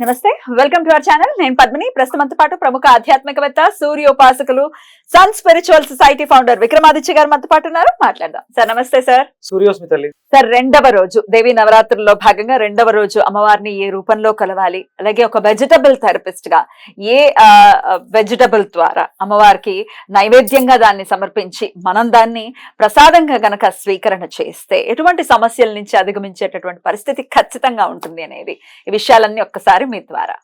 నమస్తే. Welcome to our channel నేను పద్మిని. ప్రస్తుతంతో పాటు ప్రముఖ ఆధ్యాత్మికవేత్త సూర్యోపాసకులు sun spiritual society founder Vikramaditya garu మనతో పాటు ఉన్నారు. మాట్లాడదాం. సార్ నమస్తే సార్ సూర్యోస్మి తల్లి. సార్ రెండవ రోజు దేవి నవరాత్రుల్లో భాగంగా రెండవ రోజు అమ్మవారిని ఏ రూపంలో కలవాలి? అలాగే ఒక వెజిటబుల్ థెరపిస్ట్గా ఏ వెజిటబుల్ ద్వారా అమ్మవారికి నైవేద్యంగా దాన్ని సమర్పించి మనం దాన్ని ప్రసాదంగా గనక స్వీకరణ చేస్తే ఎటువంటి సమస్యల నుంచి అధిగమించేటటువంటి పరిస్థితి ఖచ్చితంగా ఉంటుంది అనేది ఈ విషయాలన్నీ ఒక్కసారి మీ ద్వారా?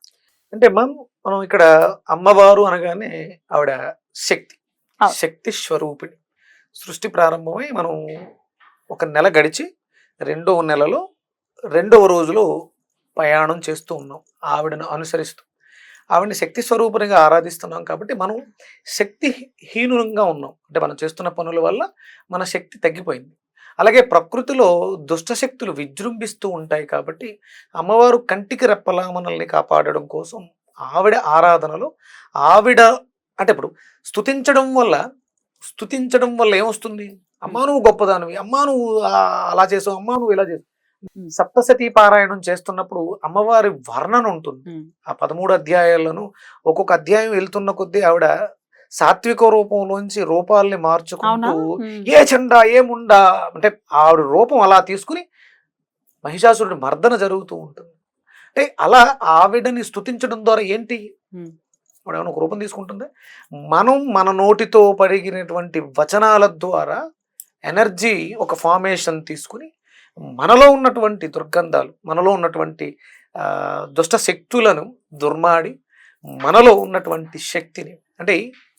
అంటే మనం మనం ఇక్కడ అమ్మవారు అనగానే ఆవిడ శక్తి. శక్తి స్వరూపిణి. సృష్టి ప్రారంభమై మనం ఒక నెల గడిచి రెండవ నెలలో రెండవ రోజులో ప్రయాణం చేస్తూ ఉన్నాం. ఆవిడను అనుసరిస్తూ. ఆవిడని శక్తి స్వరూపునిగా ఆరాధిస్తున్నాం కాబట్టి మనం శక్తి హీనులంగా ఉన్నాం. అంటే మనం చేస్తున్న పనుల వల్ల మన శక్తి తగ్గిపోయింది. అలాగే ప్రకృతిలో దుష్ట శక్తులు విజృంభిస్తూ ఉంటాయి కాబట్టి అమ్మవారు కంటికి రెప్పలా మనల్ని కాపాడడం కోసం ఆవిడ ఆరాధనలో ఆవిడ అంటే ఇప్పుడు స్తుతించడం వల్ల స్తుతించడం వల్ల ఏమొస్తుంది అమ్మా నువ్వు గొప్పదానివి అమ్మా నువ్వు అలా చేసావు అమ్మా నువ్వు ఇలా చేసావు. సప్తసతీ పారాయణం చేస్తున్నప్పుడు అమ్మవారి వర్ణన ఉంటుంది. ఆ పదమూడు అధ్యాయాలను ఒక్కొక్క అధ్యాయం వెళ్తున్న కొద్దీ ఆవిడ సాత్విక రూపంలోంచి రూపాల్ని మార్చుకుంటూ. ఏ చండా ఏముండా అంటే ఆవిడ రూపం అలా తీసుకుని మహిషాసురుడి మర్దన జరుగుతూ ఉంటుంది. అంటే అలా ఆవిడని స్తుతించడం ద్వారా ఏంటి? ఏమైనా ఒక రూపం తీసుకుంటుంది? మనం మన నోటితో పడిగినటువంటి వచనాల ద్వారా ఎనర్జీ ఒక ఫార్మేషన్ తీసుకుని మనలో ఉన్నటువంటి దుర్గంధాలు మనలో ఉన్నటువంటి దుష్ట శక్తులను దుర్మాడి మనలో ఉన్నటువంటి శక్తిని అంటే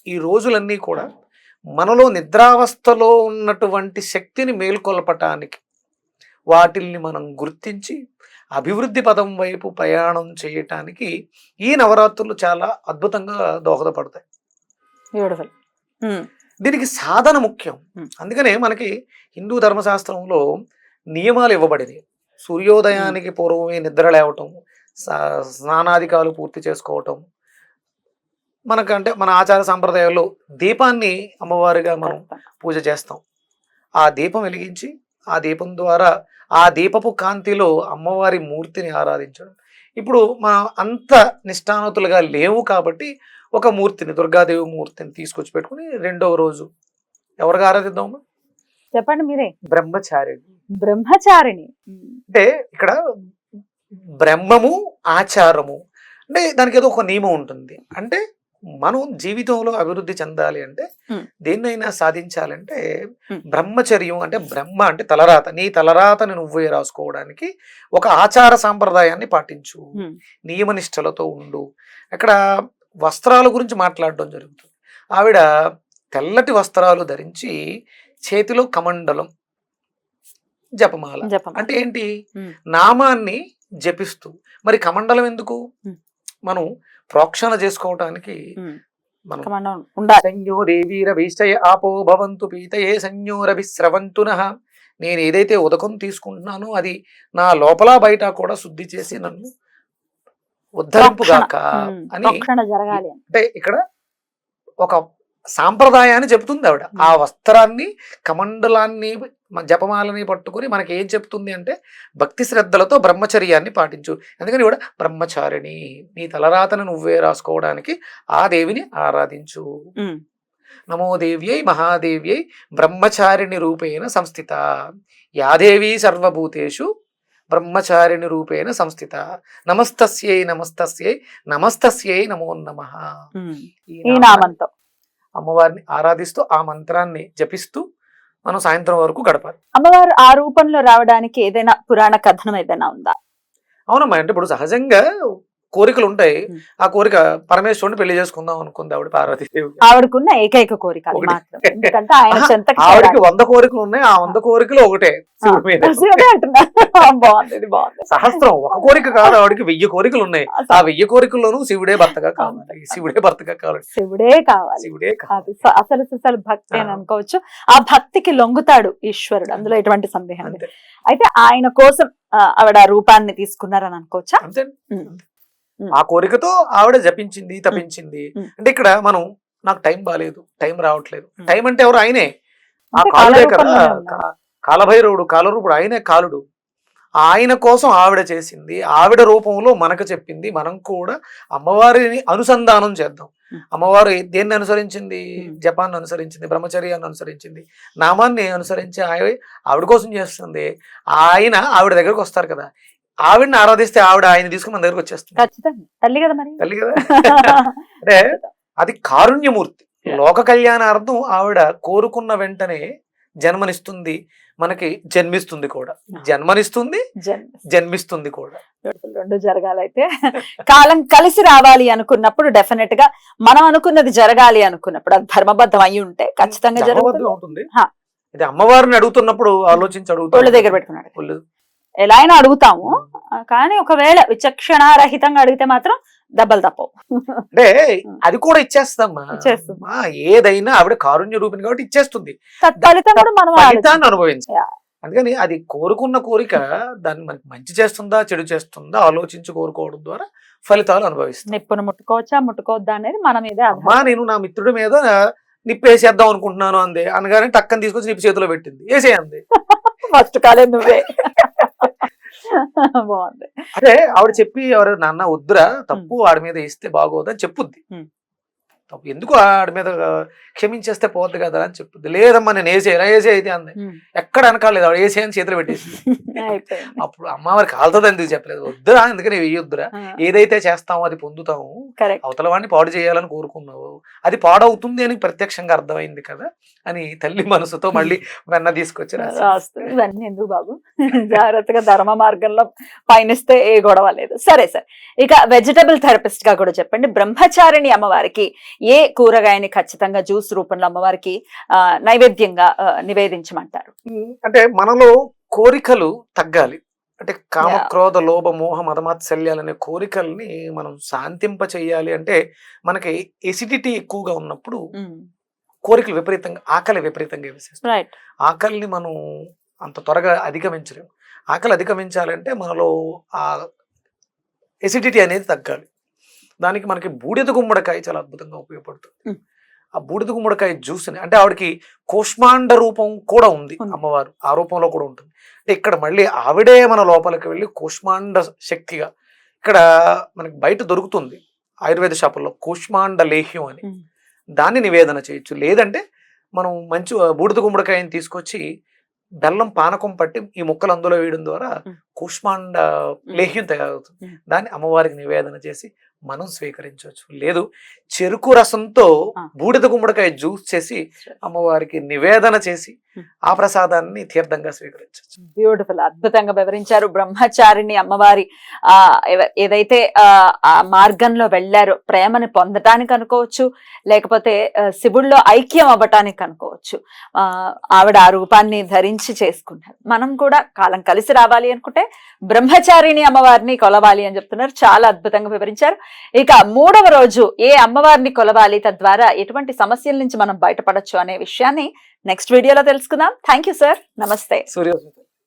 ఈ రోజులన్నీ కూడా మనలో నిద్రావస్థలో ఉన్నటువంటి శక్తిని మేల్కొల్పటానికి వాటిల్ని మనం గుర్తించి అభివృద్ధి పదం వైపు ప్రయాణం చేయటానికి ఈ నవరాత్రులు చాలా అద్భుతంగా దోహదపడతాయి. దీనికి సాధన ముఖ్యం. అందుకనే మనకి హిందూ ధర్మశాస్త్రంలో నియమాలు ఇవ్వబడినాయి సూర్యోదయానికి పూర్వమే నిద్ర లేవటం సా- స్నానాధికాలు పూర్తి చేసుకోవటం మనకంటే మన ఆచార సాంప్రదాయాల్లో దీపాన్ని అమ్మవారిగా మనం పూజ చేస్తాం. ఆ దీపం వెలిగించి ఆ దీపం ద్వారా ఆ దీపపు కాంతిలో అమ్మవారి మూర్తిని ఆరాధించడం. ఇప్పుడు మనం అంత నిష్ఠానతులుగా లేవు కాబట్టి ఒక మూర్తిని దుర్గాదేవి మూర్తిని తీసుకొచ్చి పెట్టుకుని రెండవ రోజు ఎవరిగా ఆరాధిద్దాము చెప్పండి మీరే. బ్రహ్మచారి బ్రహ్మచారిణి. ఉమ్. అంటే ఇక్కడ బ్రహ్మము ఆచారము అంటే దానికి ఏదో ఒక నియమం ఉంటుంది. అంటే మనం జీవితంలో అభివృద్ధి చెందాలి అంటే. దేన్నైనా సాధించాలంటే. బ్రహ్మచర్యం అంటే బ్రహ్మ అంటే తలరాత నీ తలరాతని నువ్వే రాసుకోవడానికి ఒక ఆచార సాంప్రదాయాన్ని పాటించు. నియమనిష్టలతో ఉండు అక్కడ వస్త్రాల గురించి మాట్లాడడం జరుగుతుంది ఆవిడ తెల్లటి వస్త్రాలు ధరించి చేతిలో కమండలం జపమాల జపం అంటే ఏంటి. నామాన్ని జపిస్తూ మరి కమండలం ఎందుకు. మనం ప్రోక్షణ చేసుకోవటానికి. మనం ఆపో భవంతు పీతయే సంజ్ఞోరభిస్రవంతున నేను ఏదైతే ఉదకం తీసుకుంటున్నానో అది నా లోపల బయట కూడా శుద్ధి చేసి నన్ను ఉద్ధరింపుగాక. అని. అంటే ఇక్కడ ఒక సాంప్రదాయాన్ని చెప్తుంది ఆవిడ ఆ వస్త్రాన్ని కమండలాన్ని మ- జపమాలని పట్టుకుని మనకి ఏం చెప్తుంది అంటే భక్తి శ్రద్ధలతో బ్రహ్మచర్యాన్ని పాటించు. అందుకని కూడా బ్రహ్మచారిణి నీ తలరాతను నువ్వే రాసుకోవడానికి ఆ దేవిని ఆరాధించు. ఉమ్. నమో దేవ్యై మహాదేవ్యై బ్రహ్మచారిణి రూపేణ సంస్థిత. యాదేవి సర్వభూతేషు బ్రహ్మచారిణి రూపేణ సంస్థిత. నమస్తస్యై నమస్తస్యై నమస్తస్యై నమో నమ. ఉమ్. ఈ నామంతో. అమ్మవారిని ఆరాధిస్తూ ఆ మంత్రాన్ని జపిస్తూ మనం సాయంత్రం వరకు గడపాలి. అమ్మవారు ఆ రూపంలో రావడానికి ఏదైనా పురాణ కథనం ఏదైనా ఉందా? అవునమ్మా అంటే ఇప్పుడు సహజంగా కోరికలు ఉంటాయి. ఆ కోరిక పరమేశ్వరుని పెళ్ళి చేసుకుందాం అనుకుంది ఆవిడ పార్వతీదేవి. ఆవిడకున్న ఏకైక కోరిక ఆవిడకి. వంద కోరికలు ఉన్నాయి. ఆ వంద కోరికలు ఒకటే. సహస్రం. ఒక కోరిక కాదు ఆవిడకి. వెయ్యి కోరికలు ఉన్నాయి. ఆ వెయ్యి కోరికల్లోనూ శివుడే భర్తగా కావాలి. శివుడే భర్తగా కావాలి. శివుడే కావాలి. శివుడే స- అసలు అసలు భక్తి అని. అనుకోవచ్చు. ఆ భక్తికి లొంగుతాడు ఈశ్వరుడు. అందులో ఎటువంటి సందేహం అయితే ఆయన కోసం ఆవిడ ఆ రూపాన్ని తీసుకున్నారని అనుకోవచ్చా. ఆ కోరికతో ఆవిడ జపించింది తపించింది. అంటే ఇక్కడ మనం నాకు టైం బాగాలేదు టైం రావట్లేదు. టైం అంటే ఎవరు? ఆయనే. ఆ కాలుడే కదా. కాలభైరవుడు కాలరూపుడు ఆయనే కాలుడు. ఆయన కోసం ఆవిడ చేసింది ఆవిడ రూపంలో మనకు చెప్పింది మనం కూడా అమ్మవారిని అనుసంధానం చేద్దాం. అమ్మవారు దేన్ని అనుసరించింది? ఉమ్. జపాన్ని అనుసరించింది బ్రహ్మచర్యాన్ని అనుసరించింది నామాన్ని అనుసరించి ఆవి- ఆవిడ కోసం చేస్తుంది. ఆయన ఆవిడ దగ్గరకు వస్తారు కదా. ఆవిడని ఆరాధిస్తే ఆవిడ ఆయన తీసుకుని మన దగ్గరకు వచ్చేస్తుంది. ఖచ్చితంగా. తల్లి కదా మరి? తల్లి కదా? అంటే అది కారుణ్యమూర్తి. లోక కళ్యాణార్థం ఆవిడ కోరుకున్న వెంటనే జన్మనిస్తుంది మనకి జన్మిస్తుంది కూడా. జన్మనిస్తుంది జన్- జన్మిస్తుంది కూడా. రెండు జరగాలైతే. కాలం కలిసి రావాలి అనుకున్నప్పుడు డెఫినెట్గా మనం అనుకున్నది జరగాలి అనుకున్నప్పుడు అది ధర్మబద్ధం అయి ఉంటే ఖచ్చితంగా హా. ఇది అమ్మవారిని అడుగుతున్నప్పుడు ఆలోచించి ఒళ్ళు అడుగుతాం దగ్గర పెట్టుకున్నాడు. ఎలా అయినా అడుగుతాము. కానీ ఒకవేళ విచక్షణారహితంగా అడిగితే మాత్రం దెబ్బలు తప్పవు. అంటే అది కూడా ఇచ్చేస్తామ్మా ఏదైనా ఆవిడ కారుణ్య రూపిణి కాబట్టి ఇచ్చేస్తుంది. ఫలితాన్ని అనుభవించాలి. అందుకని అది కోరుకున్న కోరిక దాన్ని మనకి మంచి చేస్తుందా చెడు చేస్తుందా ఆలోచించి కోరుకోవడం ద్వారా ఫలితాలు అనుభవిస్తాం. నిప్పును ముట్టుకోవచ్చా ముట్టుకోవద్దా అనేది మన మీదే అమ్మా నేను నా మిత్రుడి మీద నిప్పు వేసేద్దాం అనుకుంటున్నాను అంది. అనగానే టక్కని తీసుకొచ్చి నిప్పు చేతిలో పెట్టింది. వేసేయంది ఫస్ట్ కాలే నువ్వే. బాగుంది. అదే ఆవిడ చెప్పి ఎవరు నాన్న వద్దురా తప్పు వాడి మీద ఇస్తే బాగోదని చెప్పుద్ది. ఉమ్. తప్పు. ఎందుకు ఆడి మీద క్షమించేస్తే పోద్ది కదా అని చెప్పుద్ది లేదమ్మా నేను వేసేయరా వేసే అయితే అంది. ఎక్కడ అనకాలేదు ఆవిడ వేసే అని చేతిలో పెట్టేసి. అప్పుడు అమ్మవారి కాలుతుంది ఎందుకు చెప్పలేదు. వద్దురా ఎందుకని వెయ్యొద్దురా. ఏదైతే చేస్తామో అది పొందుతాము. అవతల వాడిని పాడు చేయాలని కోరుకున్నావు. అది పాడవుతుంది అని ప్రత్యక్షంగా అర్థమైంది కదా అని తల్లి మనసుతో మళ్ళీ వెన్న తీసుకొచ్చి ఇవన్నీ ఎందుకు బాబు? జాగ్రత్తగా ధర్మ మార్గంలో పయనిస్తే ఏ గొడవ లేదు. సరే సరే. ఇక వెజిటబుల్ థెరపిస్ట్గా కూడా చెప్పండి. బ్రహ్మచారిణి అమ్మవారికి ఏ కూరగాయని ఖచ్చితంగా జ్యూస్ రూపంలో అమ్మవారికి ఆ, నైవేద్యంగా నివేదించమంటారు? అంటే మనలో కోరికలు తగ్గాలి. అంటే కామ క్రోధ లోభ మోహ మదమాత్సల్యాలు అనే కోరికల్ని మనం శాంతింప చేయాలి అంటే మనకి ఎసిడిటీ ఎక్కువగా ఉన్నప్పుడు కోరికలు విపరీతంగా ఆకలి విపరీతంగా వేసేస్తాం. ఆకలిని మనం అంత త్వరగా అధిగమించలేము ఆకలి అధిగమించాలంటే మనలో ఆ ఎసిడిటీ అనేది తగ్గాలి. దానికి మనకి బూడిద గుమ్మడికాయ చాలా అద్భుతంగా ఉపయోగపడుతుంది. ఆ బూడిద గుమ్మడికాయ జ్యూస్ని అంటే ఆవిడకి కూష్మాండ రూపం కూడా ఉంది. అమ్మవారు ఆ రూపంలో కూడా ఉంటుంది అంటే ఇక్కడ మళ్ళీ ఆవిడే మన లోపలికి వెళ్ళి కూష్మాండ శక్తిగా ఇక్కడ మనకి బయట దొరుకుతుంది ఆయుర్వేద షాపుల్లో కూష్మాండ లేహ్యం అని. దాన్ని నివేదన చేయొచ్చు లేదంటే మనం మంచి బూడిద గుమ్మడికాయని తీసుకొచ్చి బెల్లం పానకం పట్టి ఈ ముక్కలు అందులో వేయడం ద్వారా. కూష్మాండ లేహ్యం తయారవుతుంది. దాన్ని అమ్మవారికి నివేదన చేసి మనం స్వీకరించవచ్చు లేదు చెరుకు రసంతో. బూడిద గుమ్మడికాయ జ్యూస్ చేసి అమ్మవారికి నివేదన చేసి. ఆ ప్రసాదాన్ని తీర్థంగా స్వీకరించవచ్చు. బ్యూటిఫుల్ అద్భుతంగా వివరించారు బ్రహ్మచారిణి అమ్మవారి. ఆ ఏదైతే ఆ మార్గంలో వెళ్ళారో ప్రేమని పొందటానికి అనుకోవచ్చు లేకపోతే ఆ, శివుడిలో ఐక్యం అవ్వటానికి అనుకోవచ్చు. ఆ ఆవిడ ఆ రూపాన్ని ధరించి చేసుకున్నారు. మనం కూడా కాలం కలిసి రావాలి అనుకుంటే బ్రహ్మచారిణి అమ్మవారిని కొలవాలి అని చెప్తున్నారు. చాలా అద్భుతంగా వివరించారు. ఇక మూడవ రోజు ఏ అమ్మవారిని కొలవాలి తద్వారా ఎటువంటి సమస్యల నుంచి మనం బయటపడొచ్చు అనే విషయాన్ని నెక్స్ట్ వీడియోలో తెలుసుకుందాం. థ్యాంక్ యూ సార్ నమస్తే సూర్య